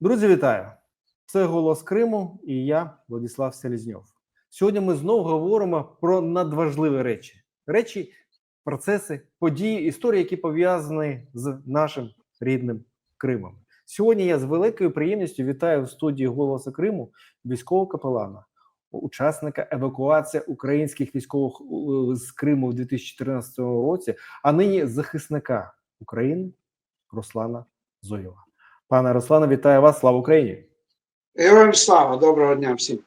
Друзі, вітаю! Це голос Криму і я, Владислав Селізньов. Сьогодні ми знову говоримо про надважливі речі: речі, процеси, події, історії, які пов'язані з нашим рідним Кримом. Сьогодні я з великою приємністю вітаю в студії Голоса Криму військового капелана, учасника евакуації українських військових е, з Криму в 2014 році, а нині захисника України Руслана Зоєва. Пане Руслане, вітаю вас! Слава Україні! Героям слава, доброго дня всім.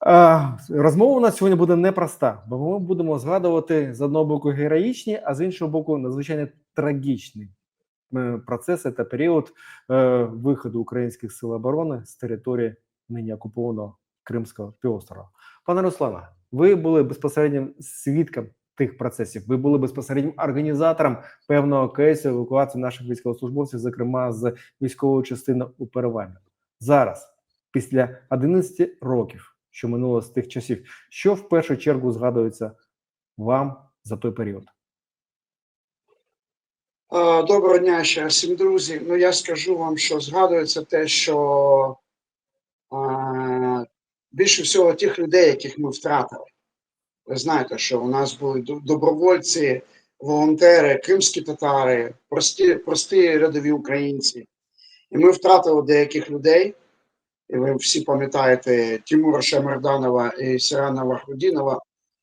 А, розмова у нас сьогодні буде непроста, бо ми будемо згадувати з одного боку героїчні, а з іншого боку, надзвичайно трагічні е, процеси та період е, виходу українських сил оборони з території нині окупованого Кримського півострова. Пане Руслане, ви були безпосереднім свідком тих процесів. Ви були безпосереднім організатором певного кейсу евакуації наших військовослужбовців, зокрема з військової частини у Перевальному. Зараз, після 11 років, що минуло з тих часів, що в першу чергу згадується вам за той період? Е, Доброго дня ще всім друзі. Ну я скажу вам, що згадується те, що е, більше всього тих людей, яких ми втратили. Ви знаєте, що у нас були добровольці, волонтери, кримські татари, прості, прості рядові українці. І ми втратили деяких людей. І ви всі пам'ятаєте Тимура Шемерданова і Сирана Вахрудінова.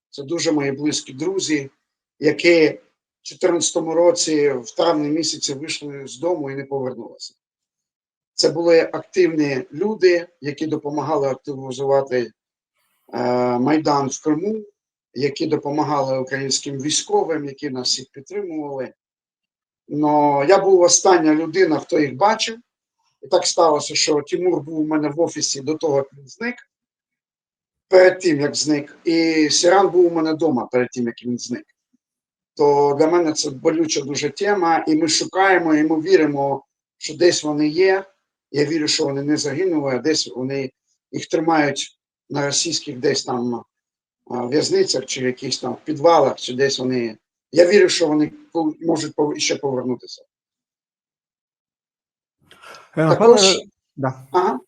Це дуже мої близькі друзі, які в 2014 році, в травні місяці, вийшли з дому і не повернулися. Це були активні люди, які допомагали активізувати е, Майдан в Криму, які допомагали українським військовим, які нас всіх підтримували. Но я був остання людина, хто їх бачив. І так сталося, що Тимур був у мене в офісі до того, як він зник, перед тим, як зник, і Сіран був у мене вдома перед тим, як він зник. То для мене це болюча дуже тема, і ми шукаємо, і ми віримо, що десь вони є. Я вірю, що вони не загинули, а десь вони їх тримають на російських десь там в'язницях, чи якихось там підвалах, чи десь вони. Я вірю, що вони можуть ще повернутися. Е, Також- да. Ага.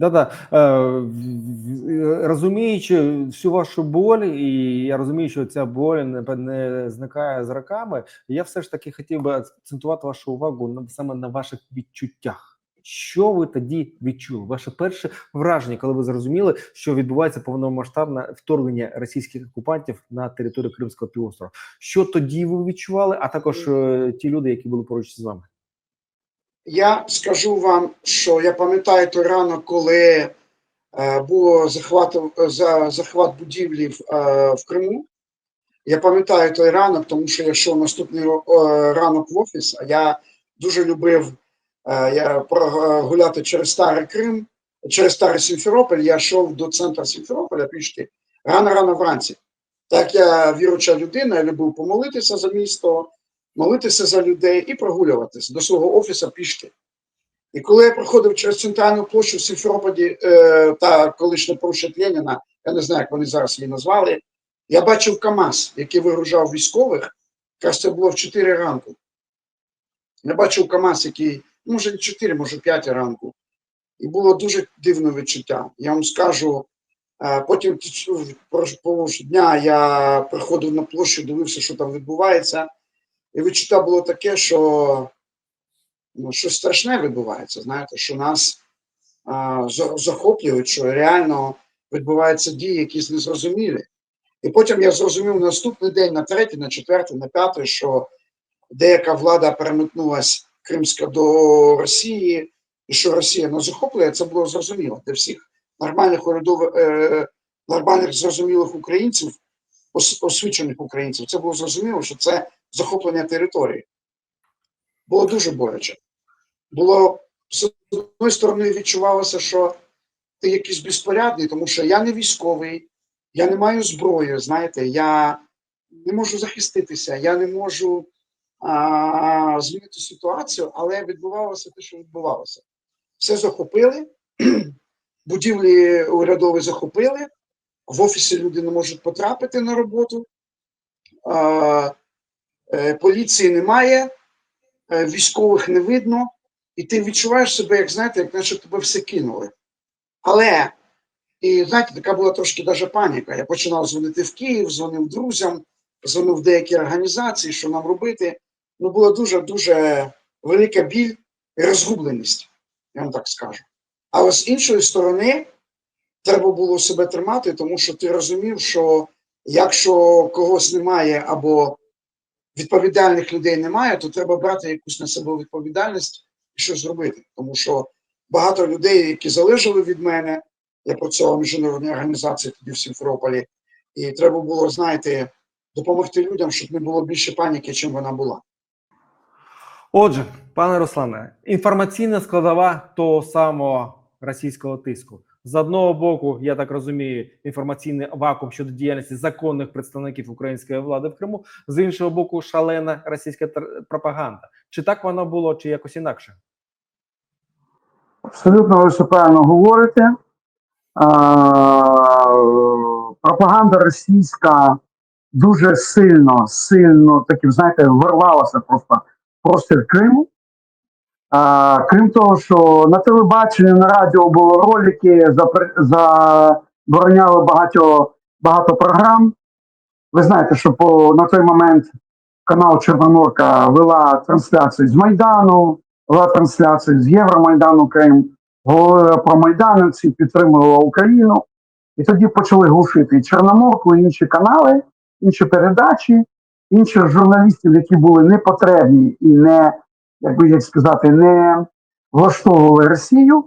Да-да. Е, розуміючи всю вашу боль, і я розумію, що ця боль не, не зникає з роками, я все ж таки хотів би акцентувати вашу увагу саме на ваших відчуттях. Що ви тоді відчули? Ваше перше враження, коли ви зрозуміли, що відбувається повномасштабне вторгнення російських окупантів на територію Кримського півострова? Що тоді ви відчували, а також е, ті люди, які були поруч з вами? Я скажу вам, що я пам'ятаю той ранок, коли е, було захват, за, захват будівлі в, е, в Криму. Я пам'ятаю той ранок, тому що я йшов наступний е, ранок в офіс, а я дуже любив е, я прогуляти через Старий Крим, через Старий Сімферополь. Я йшов до центру Сімферополя пішки рано-рано вранці. Так я віруча людина, я любив помолитися за місто, молитися за людей і прогулюватися до свого офісу пішки. І коли я проходив через центральну площу в Сімферополі е, та колишня площадь Леніна, я не знаю, як вони зараз її назвали, я бачив КАМАЗ, який вигружав військових, якраз це було в 4 ранку. Я бачив КАМАЗ, який, може, 4, може 5 ранку. І було дуже дивне відчуття. Я вам скажу, е, потім впродовж дня я приходив на площу, дивився, що там відбувається. І відчуття було таке, що ну, щось страшне відбувається. Знаєте, що нас а, захоплюють, що реально відбуваються дії, якісь незрозумілі. І потім я зрозумів наступний день, на третій, на четвертий, на п'ятий, що деяка влада переметнулась Кримська до Росії, і що Росія нас захоплює, це було зрозуміло для всіх нормальних урядових, е, нормальних зрозумілих українців, ос- освічених українців. Це було зрозуміло, що це захоплення території. Було дуже боляче. Було з одної сторони відчувалося, що ти якийсь безпорядний, тому що я не військовий, я не маю зброї, знаєте, я не можу захиститися, я не можу змінити ситуацію, але відбувалося те, що відбувалося. Все захопили, будівлі урядові захопили, в офісі люди не можуть потрапити на роботу. Е, поліції немає, е, військових не видно, і ти відчуваєш себе, як знаєте, як наче тебе все кинули. Але, і знаєте, така була трошки даже паніка. Я починав дзвонити в Київ, дзвонив друзям, дзвонив деякі організації, що нам робити. Ну, була дуже-дуже велика біль і розгубленість, я вам так скажу. Але з іншої сторони, треба було себе тримати, тому що ти розумів, що якщо когось немає або відповідальних людей немає, то треба брати якусь на себе відповідальність і щось зробити. Тому що багато людей, які залежали від мене, я працював міжнародній організації тоді в Сімферополі, і треба було, знаєте, допомогти людям, щоб не було більше паніки, чим вона була. Отже, пане Руслане, інформаційна складова того самого російського тиску. З одного боку, я так розумію, інформаційний вакуум щодо діяльності законних представників української влади в Криму, з іншого боку, шалена російська пропаганда. Чи так воно було, чи якось інакше? Абсолютно ви все правильно говорите. А, пропаганда російська дуже сильно, сильно таки, знаєте, ворвалася просто простір Криму. А, крім того, що на телебаченні, на радіо були ролики, забороняли багато, багато програм. Ви знаєте, що по, на той момент канал Чорноморка вела трансляції з Майдану, вела трансляції з Євромайдану Крим, говорила про майдановців, підтримувала Україну. І тоді почали глушити і Чорноморку, і інші канали, інші передачі, інших журналістів, які були непотребні і не, як би як сказати, не влаштовували Росію.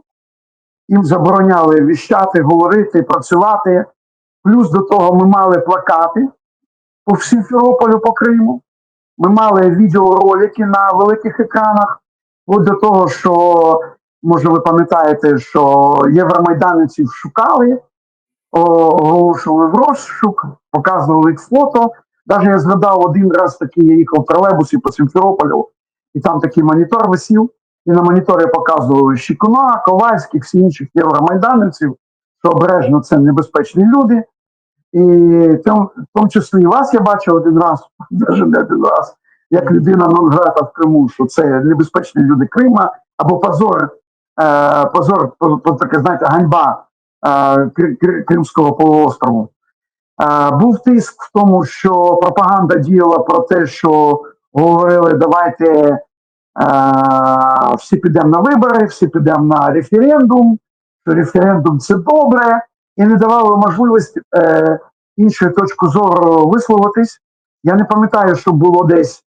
Їм забороняли віщати, говорити, працювати. Плюс до того ми мали плакати по Сімферополю, по Криму. Ми мали відеоролики на великих екранах. От до того, що, може, ви пам'ятаєте, що євромайданців шукали, оголошували в розшук, показували їх фото. Навіть я згадав один раз такий, я їхав в тролейбусі по Сімферополю, і там такий монітор висів, і на моніторі показували Щекуна, Ковальських, всі інших євромайданців, що обережно це небезпечні люди. І в тому, числі і вас я бачив один раз, навіть не один раз, як людина Нонграта в Криму, що це небезпечні люди Крима, або позор, е, позор, по- по- таке, знаєте, ганьба е, Кри- Кри- Кримського полуострову. Був тиск в тому, що пропаганда діяла про те, що говорили, давайте всі підемо на вибори, всі підемо на референдум, що референдум це добре, і не давали можливість е, іншої точки зору висловитись. Я не пам'ятаю, що було десь,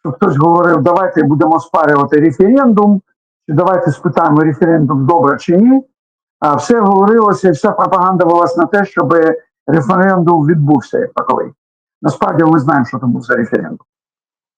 що хтось говорив, давайте будемо спарювати референдум, чи давайте спитаємо референдум добре чи ні. А все говорилося, вся пропаганда велась на те, щоб референдум відбувся як таковий. Насправді ми знаємо, що це був за референдум.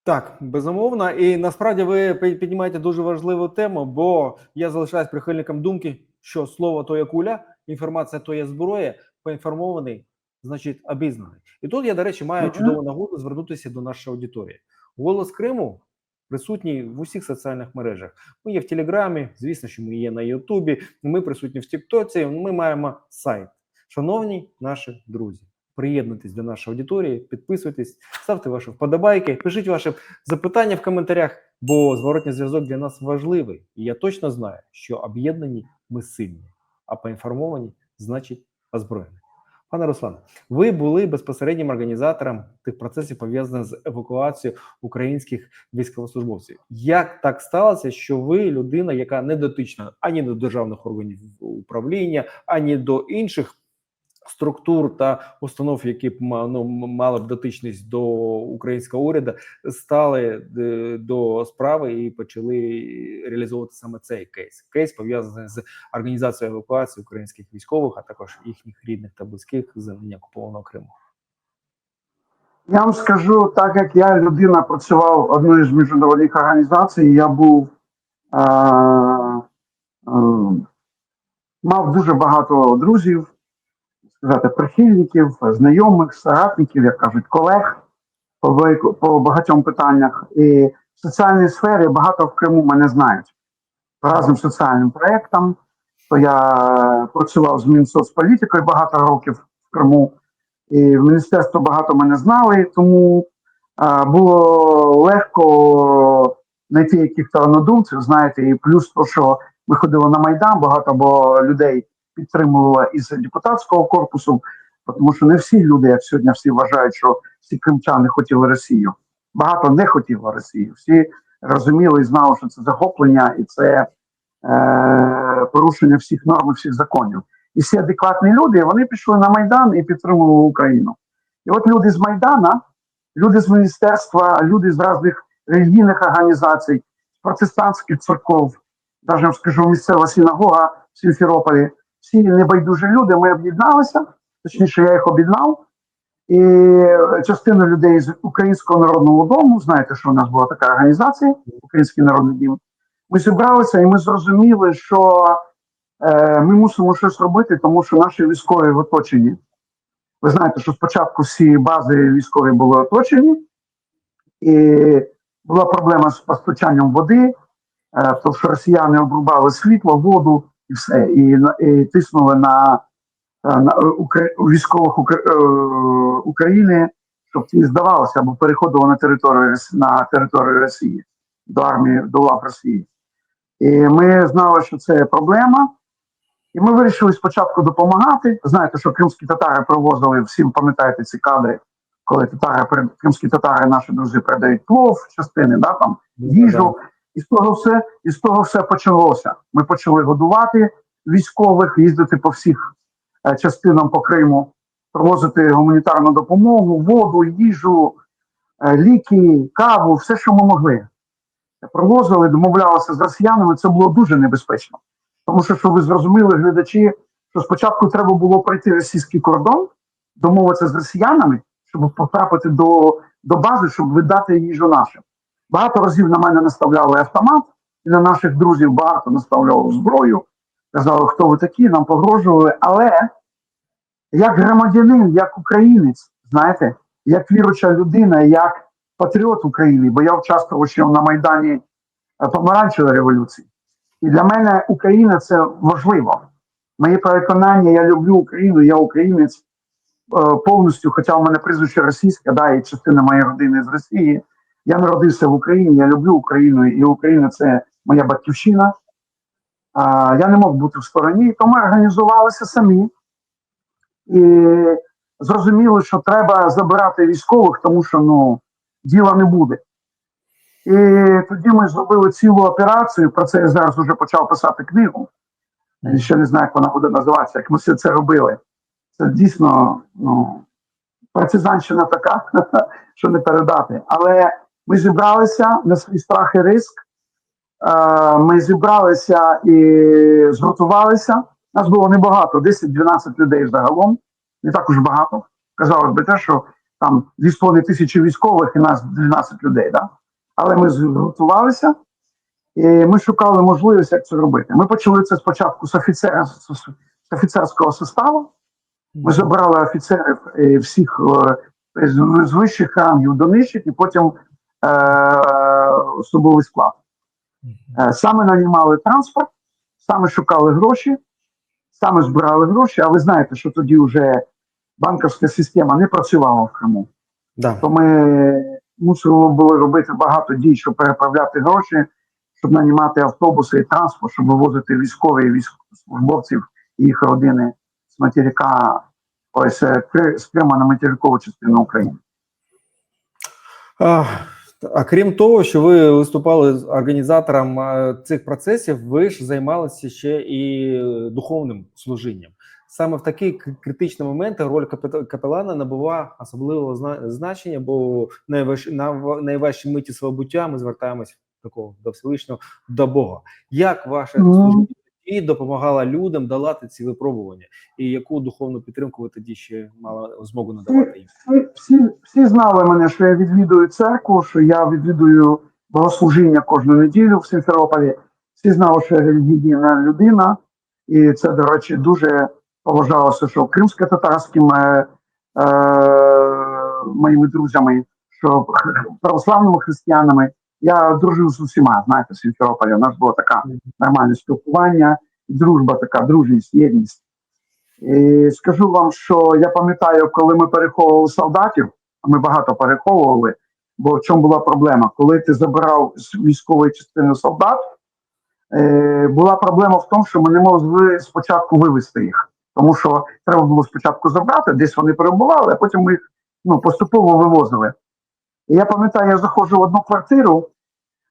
Так, безумовно, і насправді ви піднімаєте дуже важливу тему, бо я залишаюсь прихильником думки, що слово то є куля, інформація то є зброя, поінформований, значить обізнаний. І тут я, до речі, маю Мгм. чудову нагоду звернутися до нашої аудиторії. Голос Криму присутній в усіх соціальних мережах. Ми є в Телеграмі, звісно, що ми є на Ютубі, ми присутні в Тіктоці. Ми маємо сайт. Шановні наші друзі, приєднуйтесь до нашої аудиторії, підписуйтесь, ставте ваші вподобайки, пишіть ваші запитання в коментарях, бо зворотній зв'язок для нас важливий. І я точно знаю, що об'єднані ми сильні, а поінформовані значить озброєні. Пане Руслане, ви були безпосереднім організатором тих процесів, пов'язаних з евакуацією українських військовослужбовців. Як так сталося, що ви людина, яка не дотична ані до державних органів управління, ані до інших структур та установ, які б ну, мали б дотичність до українського уряду, стали е, до справи і почали реалізовувати саме цей кейс. Кейс пов'язаний з організацією евакуації українських військових, а також їхніх рідних та близьких з окупованого Криму. Я вам скажу, так як я людина працював в одній з міжнародних організацій, я був е, е, мав дуже багато друзів, сказати, прихильників, знайомих, соратників, як кажуть, колег по, по багатьом питаннях. І в соціальній сфері багато в Криму мене знають по разним соціальним проєктам. То я працював з Мінсоцполітикою багато років в Криму, і в міністерство багато мене знали, тому а, було легко знайти яких-то однодумців, знаєте, і плюс то, що ми ходили на Майдан, багато було людей підтримувало із депутатського корпусу, тому що не всі люди, як сьогодні всі вважають, що всі кримчани хотіли Росію. Багато не хотіло Росію. Всі розуміли і знали, що це захоплення і це е, порушення всіх норм, всіх законів. І всі адекватні люди вони пішли на Майдан і підтримували Україну. І от люди з Майдана, люди з міністерства, люди з різних релігійних організацій, протестантських церков, навіть скажу, місцева синагога в Сімферополі, всі небайдужі люди, ми об'єдналися, точніше, я їх об'єднав. І частина людей з Українського народного дому, знаєте, що у нас була така організація, Український народний дім. Ми зібралися і ми зрозуміли, що е, ми мусимо щось робити, тому що наші військові в оточенні. Ви знаєте, що спочатку всі бази військові були оточені, і була проблема з постачанням води, е, тому що росіяни обрубали світло, воду і все, і, і тиснули на, е, на Укра- військових Укра- е, України, щоб ті здавалося або переходили на територію на територію Росії до армії, до лав Росії. І ми знали, що це проблема. І ми вирішили спочатку допомагати. Знаєте, що кримські татари привозили, всім пам'ятаєте ці кадри, коли татари, кримські татари, наші друзі, передають плов, частини, да, там, їжу. І з того все, і з того все почалося. Ми почали годувати військових, їздити по всіх е, частинам по Криму, привозити гуманітарну допомогу, воду, їжу, е, ліки, каву, все, що ми могли. Привозили, домовлялися з росіянами. Це було дуже небезпечно. Тому що, щоб ви зрозуміли, глядачі, що спочатку треба було пройти російський кордон, домовитися з росіянами, щоб потрапити до, до бази, щоб видати їжу нашим. Багато разів на мене наставляли автомат, і на наших друзів багато наставляли зброю. Казали, хто ви такі, нам погрожували. Але як громадянин, як українець, знаєте, як віруча людина, як патріот України, бо я участвував ще на Майдані е, помаранчевої революції. І для мене Україна це важливо. Моє переконання, я люблю Україну, я українець е, повністю, хоча у мене прізвище російське, да, і частина моєї родини з Росії. Я народився в Україні, я люблю Україну, і Україна це моя батьківщина. А, я не мог бути в стороні, то ми організувалися самі і зрозуміли, що треба забирати військових, тому що ну, діла не буде. І тоді ми зробили цілу операцію. Про це я зараз вже почав писати книгу. Я ще не знаю, як вона буде називатися, як ми все це робили. Це дійсно ну, партизанщина така, що не передати. Але ми зібралися на свій страх і риск. Е, Ми зібралися і зготувалися. Нас було небагато, 10-12 людей загалом, не так уж багато. Казалось би те, що там 2,5 тисячі військових і нас 12 людей. Да? Але ми зготувалися і ми шукали можливість, як це робити. Ми почали це спочатку з, офіцера, з офіцерського составу. Ми забрали офіцерів всіх е, з, вищих рангів до нижчих, і потім особовий склад. Е, Саме нанімали транспорт, саме шукали гроші, саме збирали гроші. А ви знаєте, що тоді вже банківська система не працювала в Криму. Да. То ми мусили були робити багато дій, щоб переправляти гроші, щоб нанімати автобуси і транспорт, щоб вивозити військові і військовослужбовців і їх родини з материка, ось е, з Крима на материкову частину України. А, крім того, що ви виступали з організатором е, цих процесів, ви ж займалися ще і духовним служінням. Саме в такі критичні моменти роль капе- капелана набуває особливого значення, бо найваж, на в- найважчі миті свого буття ми звертаємось такого до Всевишнього, до Бога. Як ваше Ну. служіння тоді допомагало людям долати ці випробування, і яку духовну підтримку ви тоді ще мали змогу надавати їм? Всі, всі, всі знали мене, що я відвідую церкву, що я відвідую богослужіння кожну неділю в Сімферополі. Всі знали, що я релігійна людина, і це, до речі, дуже поважалося, що кримсько-татарськими е, моїми друзями, що православними християнами. Я дружив з усіма, знаєте, в Сімферополі. У нас було таке нормальне спілкування, дружба, така дружність, єдність. І скажу вам, що я пам'ятаю, коли ми переховували солдатів, а ми багато переховували, Бо в чому була проблема? Коли ти забирав з військової частини солдат, е, була проблема в тому, що ми не могли спочатку вивезти їх. Тому що треба було спочатку забрати, десь вони перебували, а потім ми їх ну, поступово вивозили. Я пам'ятаю, я заходжу в одну квартиру,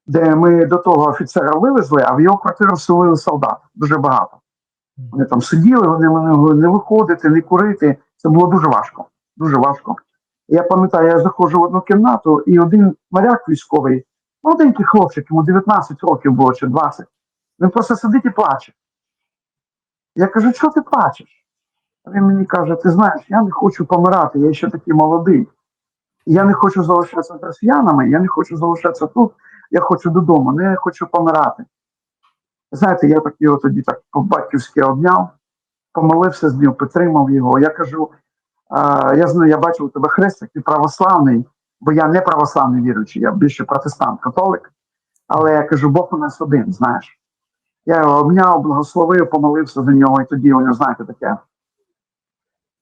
де ми до того офіцера вивезли, а в його квартиру вселили солдат дуже багато. Вони там сиділи, вони не могли не виходити, не курити. Це було дуже важко. Дуже важко. Я пам'ятаю, я заходжу в одну кімнату, і один моряк військовий, молоденький хлопчик, йому 19 років було чи 20, він просто сидить і плаче. Я кажу, чого ти плачеш? Він мені каже: ти знаєш, я не хочу помирати, я ще такий молодий. Я не хочу залишатися з росіянами, я не хочу залишатися тут, я хочу додому, не хочу помирати. Знаєте, я так його тоді так по-батьківськи обняв, помолився з ним, підтримав його. Я кажу: а, я знаю, я бачив у тебе хрестик, ти православний, бо я не православний віруючий, я більше протестант, католик. Але я кажу, Бог у нас один, знаєш. Я його обняв, благословив, помолився за нього, і тоді у нього, знаєте, таке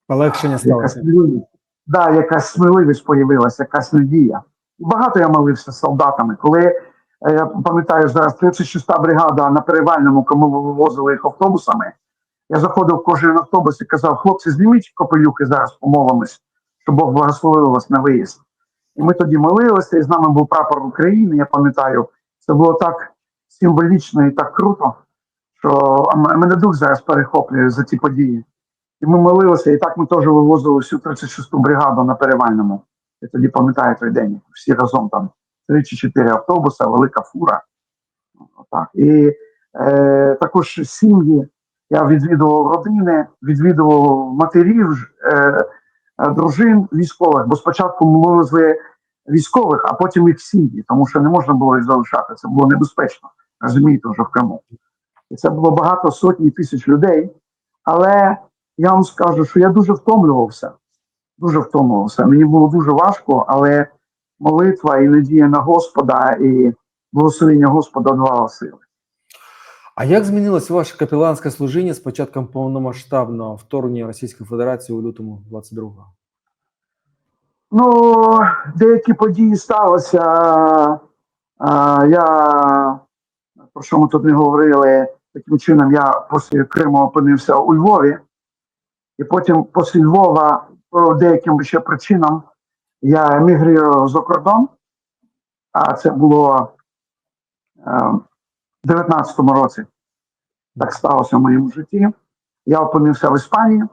Полегшення сталося. Да, якась сміливість появилася, якась надія. Багато я молився з солдатами. Коли е, я пам'ятаю зараз 36-та бригада на перевальному, кому вивозили їх автобусами. Я заходив в кожен автобус і казав: хлопці, зніміть капелюхи зараз, помолимось, щоб Бог благословив вас на виїзд. І ми тоді молилися, і з нами був прапор України. Я пам'ятаю, це було так символічно і так круто, що мене дух зараз перехоплює за ці події. І ми молилися, і так ми теж вивозили всю 36-ту бригаду на перевальному. Я тоді пам'ятаю той день. Всі разом там три чи чотири автобуси, велика фура. Отак. І е, також сім'ї. Я відвідував родини, відвідував матерів, е, дружин військових, бо спочатку ми вивезли військових, а потім їх сім'ї, тому що не можна було їх залишати. Це було небезпечно, розумієте, вже в Криму. І це було багато сотні тисяч людей. Але я вам скажу, що я дуже втомлювався. Дуже втомлювався. Мені було дуже важко, але молитва і надія на Господа і благословення Господа давала сили. А як змінилось ваше капеланське служіння з початком повномасштабного вторгнення Російської Федерації у лютому 22-го? Ну, деякі події сталися. А, я про що ми тут не говорили, таким чином я після Криму опинився у Львові, і потім після Львова по деяким ще причинам я емігрував за кордон, а це було е, в 19-му році. Так сталося в моєму житті. Я опинився в Іспанії.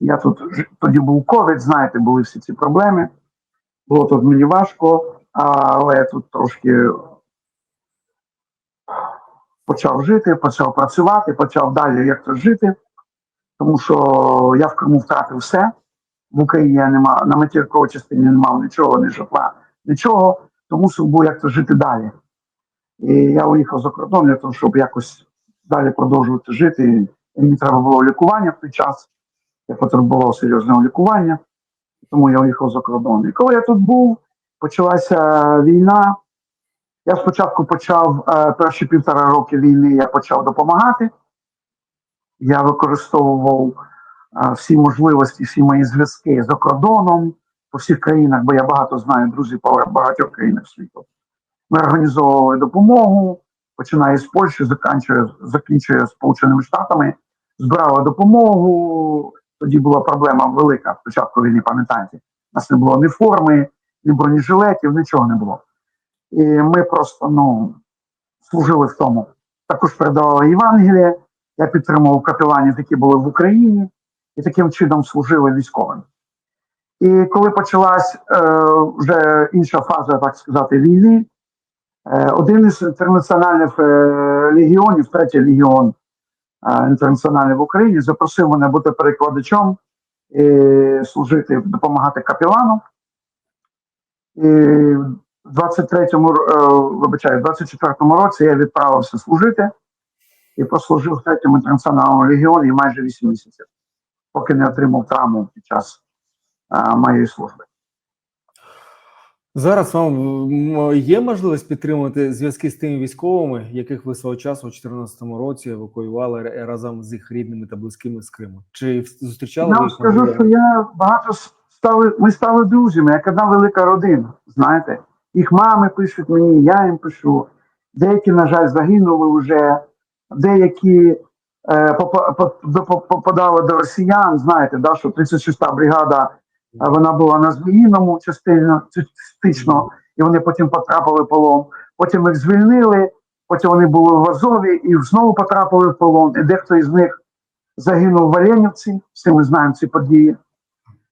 Я тут тоді був ковід, знаєте, були всі ці проблеми. Було тут мені важко, але я тут трошки почав жити, почав працювати, почав далі як то жити, тому що я в Криму втратив все. В Україні я не мав, на материковій частині не мав нічого, ні житла, нічого, тому мусив був як то жити далі. І я уїхав за кордон для того, щоб якось далі продовжувати жити. І мені треба було лікування в той час. Я потребував серйозного лікування, тому я уїхав за кордон. І коли я тут був, почалася війна. Я спочатку почав е, перші півтора роки війни, я почав допомагати. Я використовував е, всі можливості, всі мої зв'язки за кордоном по всіх країнах, бо я багато знаю друзів по багатьох країнах світу. Ми організовували допомогу, починає з Польщі, закінчує, закінчує Сполученими Штатами, збирали допомогу. Тоді була проблема велика спочатку війни, пам'ятаєте. У нас не було ні форми, ні бронежилетів, нічого не було. І ми просто ну, служили в тому. Також передавали Євангеліє, я підтримував капеланів, які були в Україні, і таким чином служили військовим. І коли почалась е, вже інша фаза, так сказати, війни, е, один із інтернаціональних е, легіонів, третій легіон е, інтернаціональний в Україні, запросив мене бути перекладачом і служити, допомагати капелану. І в 23-му, е, вибачаю, в 24-му році я відправився служити і прослужив в третьому інтернаціональному легіоні майже 8 місяців, поки не отримав травму під час е, моєї служби. Зараз вам є можливість підтримувати зв'язки з тими військовими, яких ви свого часу у 2014 році евакуювали разом з їх рідними та близькими з Криму? Чи зустрічали Я вам скажу, що я багато стали, ми стали друзями, як одна велика родина. Знаєте, їх мами пишуть мені, я їм пишу. Деякі, на жаль, загинули вже, деякі е, попадали до росіян. Знаєте, да, що 36-та бригада е, вона була на Зміїному частично, частично, і вони потім потрапили в полон. Потім їх звільнили, потім вони були в Азові і знову потрапили в полон. І дехто із них загинув в Оленівці, всі ми знаємо ці події,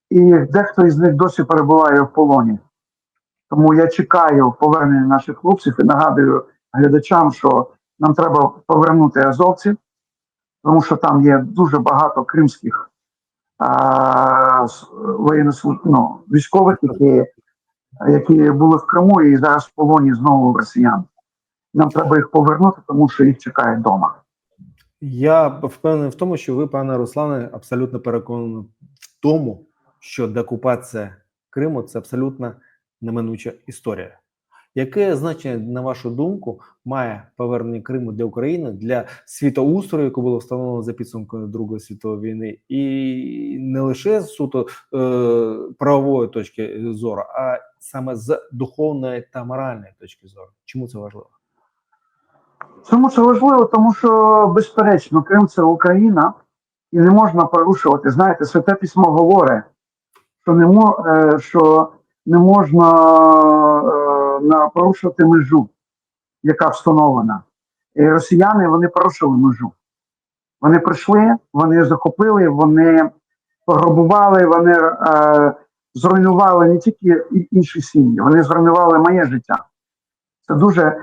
і дехто із них досі перебуває в полоні. Тому я чекаю повернення наших хлопців і нагадую глядачам, що нам треба повернути азовців, тому що там є дуже багато кримських а, ну, військових, які, які були в Криму і зараз в полоні знову росіян. Нам треба їх повернути, тому що їх чекають вдома. Я впевнений в тому, що ви, пане Руслане, абсолютно переконані в тому, що деокупація Криму це абсолютно неминуча історія. Яке значення, на вашу думку, має повернення Криму для України для світоустрою, яку було встановлено за підсумками Другої світової війни, і не лише з суто е, правової точки зору, а саме з духовної та моральної точки зору? Чому це важливо? Чому це важливо? Тому що, безперечно, Крим це Україна, і не можна порушувати. Знаєте, святе письмо говорить, що не, е, що не можна на- порушувати межу, яка встановлена. І росіяни вони порушили межу. Вони прийшли, вони захопили, вони пограбували, вони е, зруйнували не тільки інші сім'ї, вони зруйнували моє життя. Це дуже е,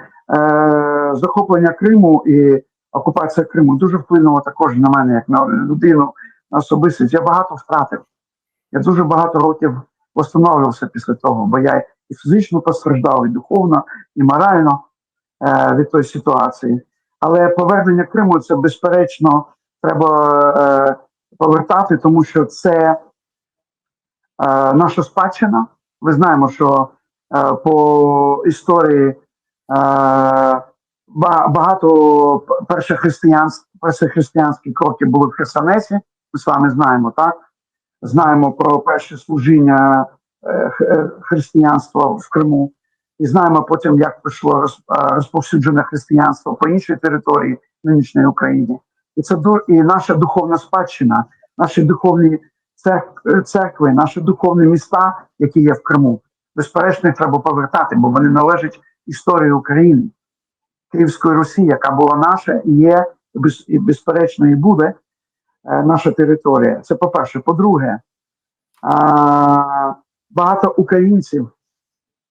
захоплення Криму і окупація Криму дуже вплинуло також на мене, як на людину, на особистість. Я багато втратив. Я дуже багато років встановлювався після того, бо я і фізично постраждав, і духовно, і морально е, від тої ситуації. Але повернення Криму це безперечно треба е, повертати, тому що це е, наша спадщина. Ми знаємо, що е, по історії е, ба- багато п- перших християнств, перші християнські кроки були в Херсонесі. Ми з вами знаємо, так? Знаємо про перше служіння християнства в Криму. І знаємо потім, як пішло е, розповсюджене християнство по іншій території нинішньої України. І це і наша духовна спадщина, наші духовні е, церкви, наші духовні міста, які є в Криму. Безперечно, треба повертати, бо вони належать історії України, Київської Русі, яка була наша і є, і безперечно, і буде е, наша територія. Це по-перше. По-друге, а, багато українців,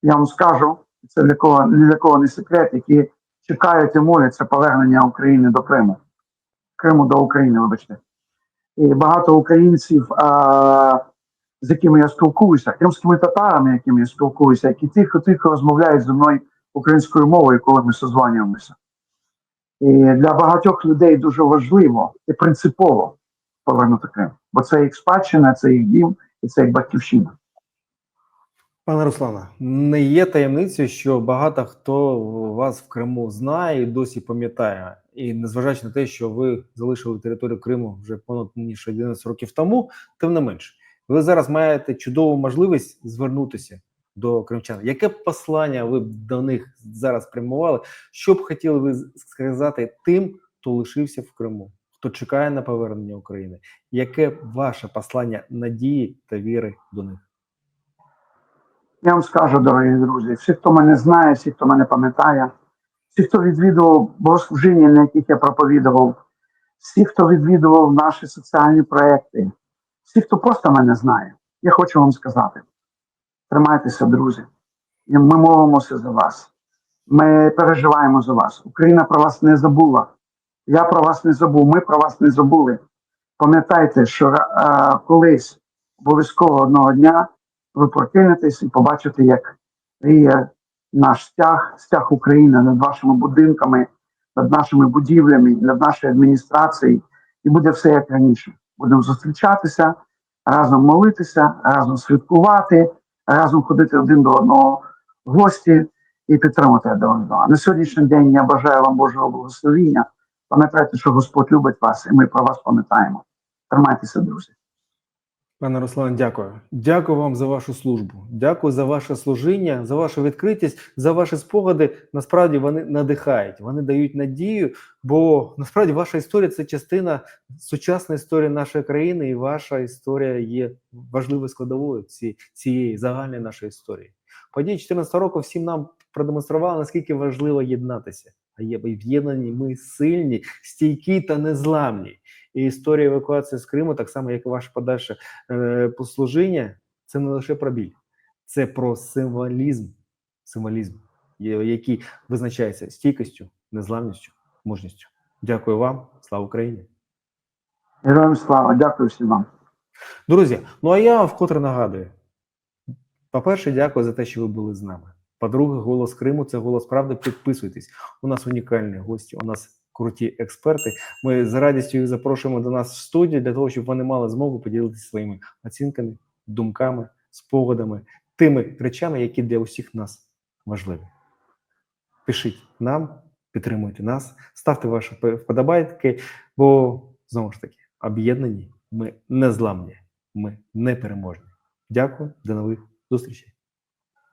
я вам скажу, це для кого ні для кого не секрет, які чекають і моляться повернення України до Криму. Криму до України, вибачте. І багато українців, а, з якими я спілкуюся, кримськими татарами, якими я спілкуюся, які тихо-тихо розмовляють зі мною українською мовою, коли ми созванюємося. І для багатьох людей дуже важливо і принципово повернути Крим, бо це їх спадщина, це їх дім і це їх батьківщина. Пане Руслане, не є таємницею, що багато хто вас в Криму знає і досі пам'ятає. І незважаючи на те, що ви залишили територію Криму вже понад ніж 11 років тому, тим не менше, ви зараз маєте чудову можливість звернутися до кримчан. Яке послання ви б до них зараз прямували? Що б хотіли ви сказати тим, хто лишився в Криму, хто чекає на повернення України? Яке ваше послання надії та віри до них? Я вам скажу, дорогі друзі, всі, хто мене знає, всі, хто мене пам'ятає, всі, хто відвідував богослужіння, на яких я проповідував, всі, хто відвідував наші соціальні проекти, всі, хто просто мене знає, я хочу вам сказати: тримайтеся, друзі, ми молимося за вас. Ми переживаємо за вас. Україна про вас не забула. Я про вас не забув. Ми про вас не забули. Пам'ятайте, що е, колись обов'язково одного дня ви прокинетесь і побачите, як ріє наш стяг, стяг України над вашими будинками, над нашими будівлями, над нашою адміністрацією, і буде все як раніше. Будемо зустрічатися, разом молитися, разом святкувати, разом ходити один до одного в гості і підтримати один одного. На сьогоднішній день я бажаю вам Божого благословіння. Пам'ятайте, що Господь любить вас, і ми про вас пам'ятаємо. Тримайтеся, друзі. Пане Руслан, дякую. Дякую вам за вашу службу. Дякую за ваше служіння, за вашу відкритість, за ваші спогади. Насправді вони надихають, вони дають надію. Бо насправді ваша історія це частина сучасної історії нашої країни, і ваша історія є важливою складовою ці, цієї загальної нашої історії. Події 2014 року всім нам продемонстрували, наскільки важливо єднатися. А є в'єднані ми сильні, стійкі та незламні. І історія евакуації з Криму, так само як і ваше подальше е, послужіння, це не лише про біль, це про символізм, символізм, який визначається стійкістю, незламністю, мужністю. Дякую вам, слава Україні! Героям слава, дякую всім вам. Друзі, ну а я вкотре нагадую: по-перше, дякую за те, що ви були з нами. По-друге, голос Криму це голос правди. Підписуйтесь. У нас унікальні гості, у нас круті експерти. Ми з радістю їх запрошуємо до нас в студію для того, щоб вони мали змогу поділитися своїми оцінками, думками, спогадами, тими речами, які для усіх нас важливі. Пишіть нам, підтримуйте нас, ставте ваші вподобайки, бо знову ж таки, об'єднані ми незламні, ми непереможні. Дякую, до нових зустрічей.